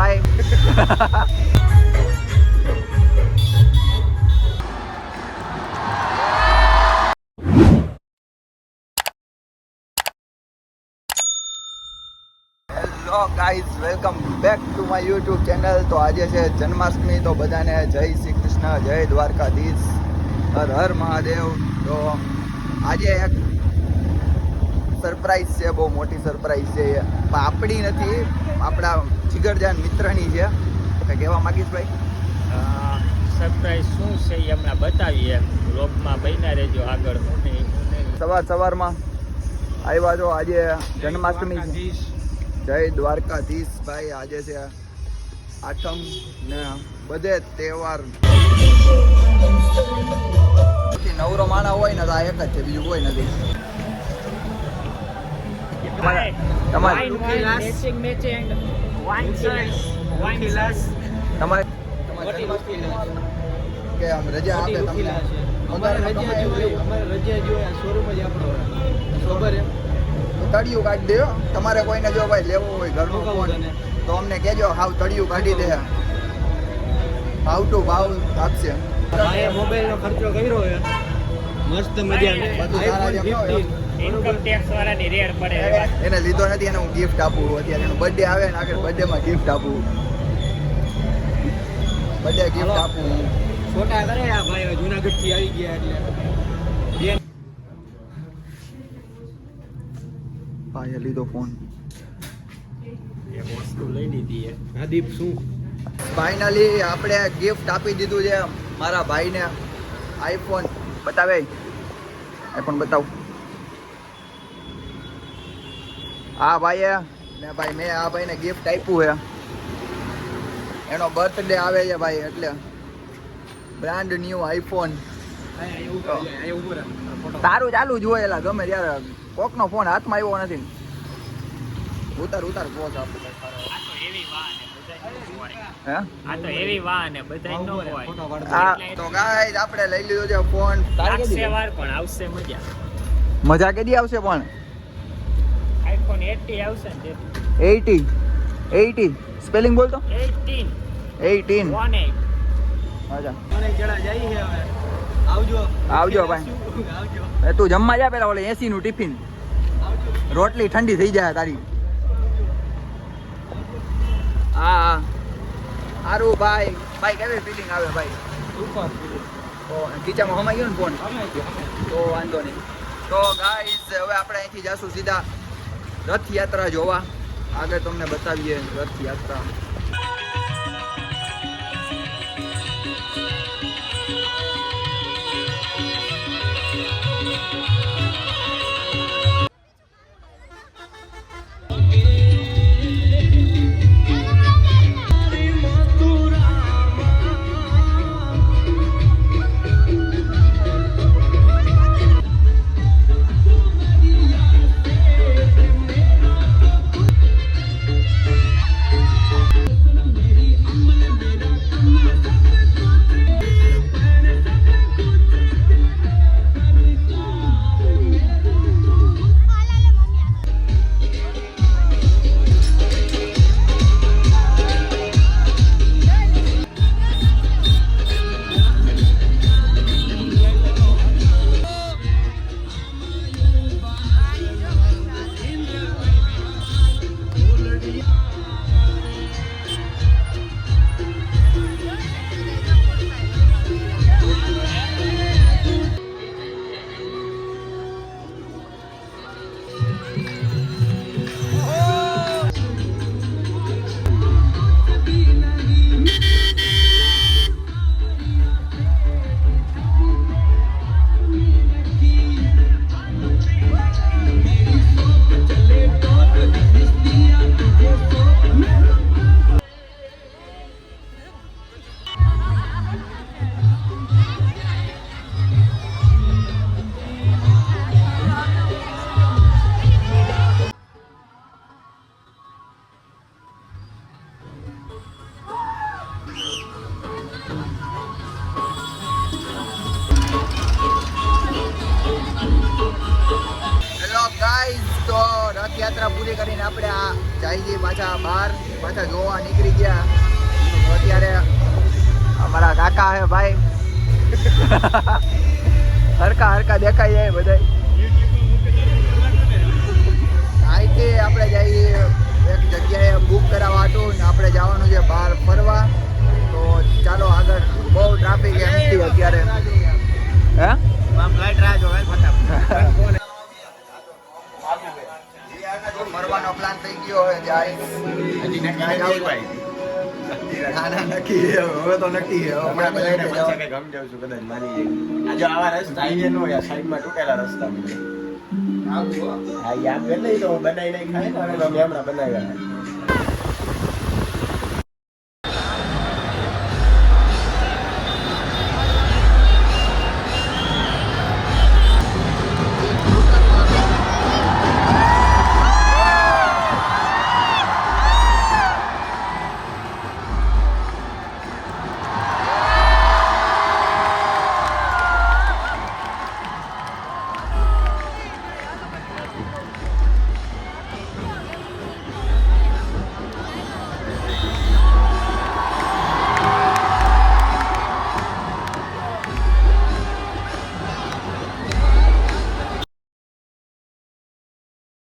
Hello guys welcome back to my YouTube channel તો આજે છે જન્માષ્ટમી, તો બધાને જય શ્રી કૃષ્ણ, જય દ્વારકાધીશ. હર હર મહાદેવ. તો આજે એક સરપ્રાઈઝ છે બહુ મોટી સરપ્રાઈઝ છે એ. પણ આપણી નથી આપણા જીગરજાન મિત્રની છે. કંઈ કહેવા માંગીશ ભાઈ? સરપ્રાઈઝ શું છે એ હમણાં બતાવીએ. બ્લોગમાં બન્યા રહેજો આગળ સવાર સવારમાં આવ્યા છો આજે જન્માષ્ટમી જય દ્વારકાધીશ ભાઈ આજે છે આઠમ ને બધે તહેવાર. નવરો માણા હોય ને તો આ એક જ છે બીજું કોઈ નથી. તમારે તમારે કે આમ રજા આપે તમને? અમારે રજા જોઈએ. અમારે રજા જોઈએ. શોરૂમ જ આપણો ખબર એમ? તળિયું કાઢી દેજો તમારે કોઈને જો ભાઈ લેવું હોય ઘરનું કોણ? તો અમને કહેજો હાવ તળિયું કાઢી દે. ભાવ ટુ ભાવ આપશે. મોબાઈલનો ખર્ચો કર્યો મસ્ત મજા બધું સારા ટેક્સ. વાળાની રેડ પડે એને લીધો નથી એને હું ગિફ્ટ આપું અત્યારે એનો બર્થડે આવે ને આગળ બર્થડે માં ગિફ્ટ આપું બર્થડે ગિફ્ટ આપું છોટા કરે આ ભાઈ જુનાગઢથી આવી ગયા એટલે. ભાઈએ લીધો ફોન. હાદીપ શું? ફાઇનલી આપણે ગિફ્ટ આપી દીધું છે મારા ભાઈને આઈફોન બતાવે. આઈફોન બતાવ. આ ભાઈએ. ને ભાઈ મેં આ ભાઈને ગિફ્ટ આપ્યું છે. એનો બર્થડે આવે છે ભાઈ એટલે બ્રાન્ડ ન્યુ આઈફોન તારું ચાલુ જ હોય એલા ગમે ત્યારે. કોકનો ફોન હાથમાં આવ્યો નથી. ઉતાર ઉતાર પહોંચ આપણે આ તો એવી વાહ ને બધાય ન હોય. હે? આ તો એવી વાહ ને બધાય ન ઊભો રહે, હોય. ફોટો પાડતો. આ તો ગાઈસ આપણે લઈ લીધો છે ફોન વાર મજા. મજા કેદી આવશે પણ? આઈફોન 80 આવશે ને 80 80 સ્પેલિંગ બોલ તો 18 18 18 અચ્છા. મને જરા જાય છે હવે. આવજો. આવજો ભાઈ. આવજો. તું જમવા જા પેલા ઓલે 80 નું ટિફિન રોટલી ઠંડી થઈ જાય તારી. હા હા. સારું ભાઈ. ભાઈ કેવી ફિલિંગ આવે ભાઈ? ઉપર તો ખીચામાં હમાઈ ગયો ને ફોન? તો વાંધો નહીં. તો ગાઈઝ હવે આપણે અહીંથી જાશું સીધા રથયાત્રા જોવા. આગળ તમને બતાવીએ રથયાત્રા. હેલો રથયાત્રા પૂરી કરીને આપણે આ જાયજી પાછા બહાર પાછા જોવા નીકળી ગયા. અત્યારે અમારા કાકા હે ભાઈ. હરકા હરકા દેખાઈ જાય બધા અહીંથી આપણે જઈએ એક જગ્યાએ બુક કરાવવા હતું ને આપણે જવાનું છે બહાર ફરવા. તો ચાલો આગળ બહુ ટ્રાફિક એમ અત્યારે. હે? ફરવાનો ગયો હવે જાય ના ના નક્કી હવે તો નક્કી છે. હવે આપણે બધા જવાનું. આજે આવા રસ્તા હાઈવે નો યાર સાઈડમાં તૂટેલા રસ્તા. હા યાદ કરી લઈ તો હું નાખી ખાય ને હમણાં બનાવ્યા.